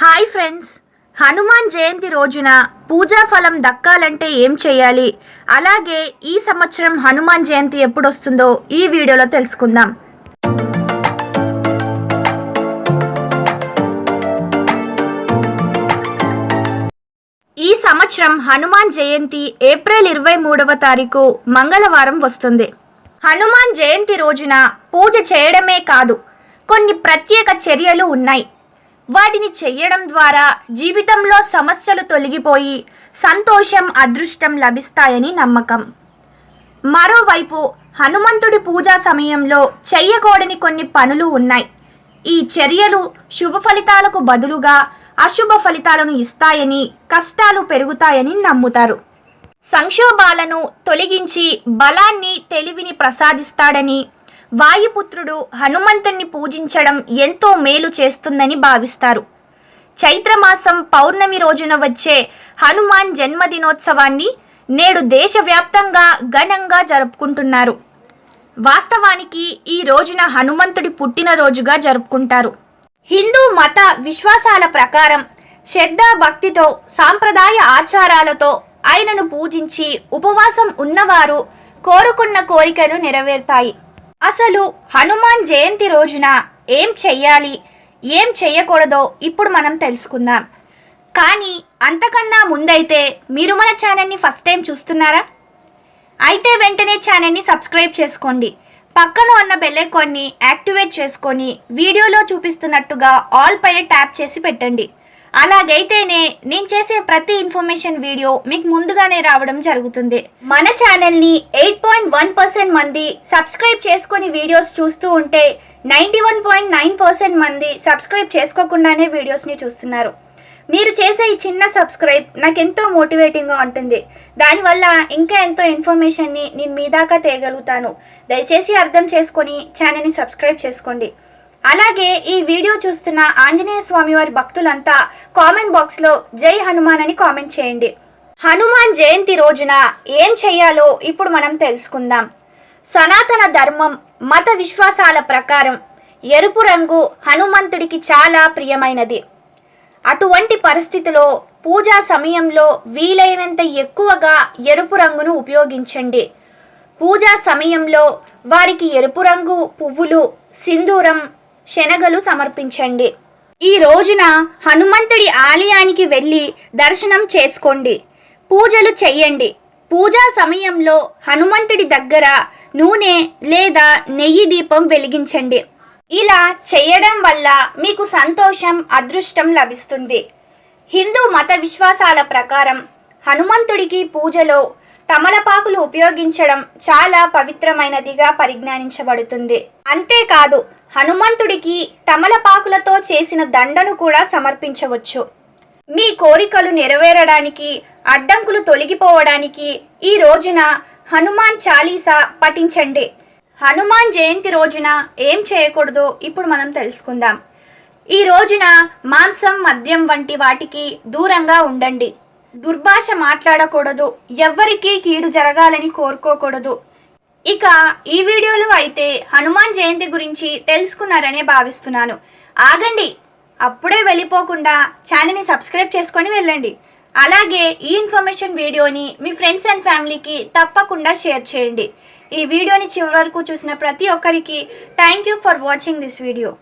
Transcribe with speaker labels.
Speaker 1: Hi friends. Hanuman Jayanti రోజున పూజా ఫలం దక్కాలంటే ఏం చేయాలి? అలాగే ఈ సంవత్సరం హనుమాన్ జయంతి ఎప్పుడు వస్తుందో ఈ వీడియోలో తెలుసుకుందాం. ఈ సంవత్సరం హనుమాన్ జయంతి ఏప్రిల్ ఇరవై మూడవ తారీఖు మంగళవారం వస్తుంది. హనుమాన్ జయంతి రోజున పూజ చేయడమే కాదు కొన్ని ప్రత్యేక చర్యలు ఉన్నాయి. వాటిని చెయ్యడం ద్వారా జీవితంలో సమస్యలు తొలగిపోయి సంతోషం అదృష్టం లభిస్తాయని నమ్మకం. మరోవైపు హనుమంతుడి పూజా సమయంలో చెయ్యకూడని కొన్ని పనులు ఉన్నాయి. ఈ చర్యలు శుభ ఫలితాలకు బదులుగా అశుభ ఫలితాలను ఇస్తాయని కష్టాలు పెరుగుతాయని నమ్ముతారు. సంక్షోభాలను తొలగించి బలాన్ని తెలివిని ప్రసాదిస్తాడని వాయుపుత్రుడు హనుమంతుణ్ణి పూజించడం ఎంతో మేలు చేస్తుందని భావిస్తారు. చైత్రమాసం పౌర్ణమి రోజున వచ్చే హనుమాన్ జన్మదినోత్సవాన్ని నేడు దేశవ్యాప్తంగా ఘనంగా జరుపుకుంటున్నారు. వాస్తవానికి ఈ రోజున హనుమంతుడి పుట్టినరోజుగా జరుపుకుంటారు. హిందూ మత విశ్వాసాల ప్రకారం శ్రద్ధ భక్తితో సాంప్రదాయ ఆచారాలతో ఆయనను పూజించి ఉపవాసం ఉన్నవారు కోరుకున్న కోరికలు నెరవేరుతాయి. అసలు హనుమాన్ జయంతి రోజున ఏం చెయ్యాలి? ఏం చెయ్యకూడదో ఇప్పుడు మనం తెలుసుకుందాం. కానీ అంతకన్నా ముందైతే మీరు మన ఛానల్ని ఫస్ట్ టైం చూస్తున్నారా? అయితే వెంటనే ఛానల్ని సబ్స్క్రైబ్ చేసుకోండి. పక్కన ఉన్న బెల్లైకాన్ని యాక్టివేట్ చేసుకొని వీడియోలో చూపిస్తున్నట్టుగా ఆల్ పైన ట్యాప్ చేసి పెట్టండి. అలాగైతేనే నేను చేసే ప్రతి ఇన్ఫర్మేషన్ వీడియో మీకు ముందుగానే రావడం జరుగుతుంది. మన ఛానల్ని ఎయిట్ పాయింట్ వన్ పర్సెంట్ మంది సబ్స్క్రైబ్ చేసుకొని వీడియోస్ చూస్తూ ఉంటే ninety one point nine percent మంది సబ్స్క్రైబ్ చేసుకోకుండానే వీడియోస్ని చూస్తున్నారు. మీరు చేసే ఈ చిన్న సబ్స్క్రైబ్ నాకు ఎంతో మోటివేటింగ్గా ఉంటుంది. దానివల్ల ఇంకా ఎంతో ఇన్ఫర్మేషన్ని నేను మీ దాకా తేయగలుగుతాను దయచేసి అర్థం చేసుకొని ఛానల్ని సబ్స్క్రైబ్ చేసుకోండి. అలాగే ఈ వీడియో చూస్తున్న ఆంజనేయ స్వామివారి భక్తులంతా కామెంట్ బాక్స్లో జై హనుమాన్ అని కామెంట్ చేయండి. హనుమాన్ జయంతి రోజున ఏం చేయాలో ఇప్పుడు మనం తెలుసుకుందాం. సనాతన ధర్మం మత విశ్వాసాల ప్రకారం ఎరుపు రంగు హనుమంతుడికి చాలా ప్రియమైనది. అటువంటి పరిస్థితిలో పూజా సమయంలో వీలైనంత ఎక్కువగా ఎరుపు రంగును ఉపయోగించండి. పూజా సమయంలో వారికి ఎరుపు రంగు పువ్వులు సింధూరం శనగలు సమర్పించండి. ఈ రోజున హనుమంతుడి ఆలయానికి వెళ్ళి దర్శనం చేసుకోండి. పూజలు చెయ్యండి. పూజా సమయంలో హనుమంతుడి దగ్గర నూనె లేదా నెయ్యి దీపం వెలిగించండి. ఇలా చేయడం వల్ల మీకు సంతోషం అదృష్టం లభిస్తుంది. హిందూ మత విశ్వాసాల ప్రకారం హనుమంతుడికి పూజలో తమలపాకులు ఉపయోగించడం చాలా పవిత్రమైనదిగా పరిజ్ఞానించబడుతుంది. అంతేకాదు హనుమంతుడికి తమలపాకులతో చేసిన దండను కూడా సమర్పించవచ్చు. మీ కోరికలు నెరవేరడానికి అడ్డంకులు తొలగిపోవడానికి ఈ రోజున హనుమాన్ చాలీసా పఠించండి. హనుమాన్ జయంతి రోజున ఏం చేయకూడదో ఇప్పుడు మనం తెలుసుకుందాం. ఈ రోజున మాంసం మద్యం వంటి వాటికి దూరంగా ఉండండి. దుర్భాష మాట్లాడకూడదు. ఎవ్వరికీ కీడు జరగాలని కోరుకోకూడదు. ఇక ఈ వీడియోలో అయితే హనుమాన్ జయంతి గురించి తెలుసుకున్నారనే భావిస్తున్నాను. ఆగండి అప్పుడే వెళ్ళిపోకుండా ఛానల్ని సబ్స్క్రైబ్ చేసుకొని వెళ్ళండి. అలాగే ఈ ఇన్ఫర్మేషన్ వీడియోని మీ ఫ్రెండ్స్ అండ్ ఫ్యామిలీకి తప్పకుండా షేర్ చేయండి. ఈ వీడియోని చివరి వరకు చూసిన ప్రతి ఒక్కరికి thank you for watching this video.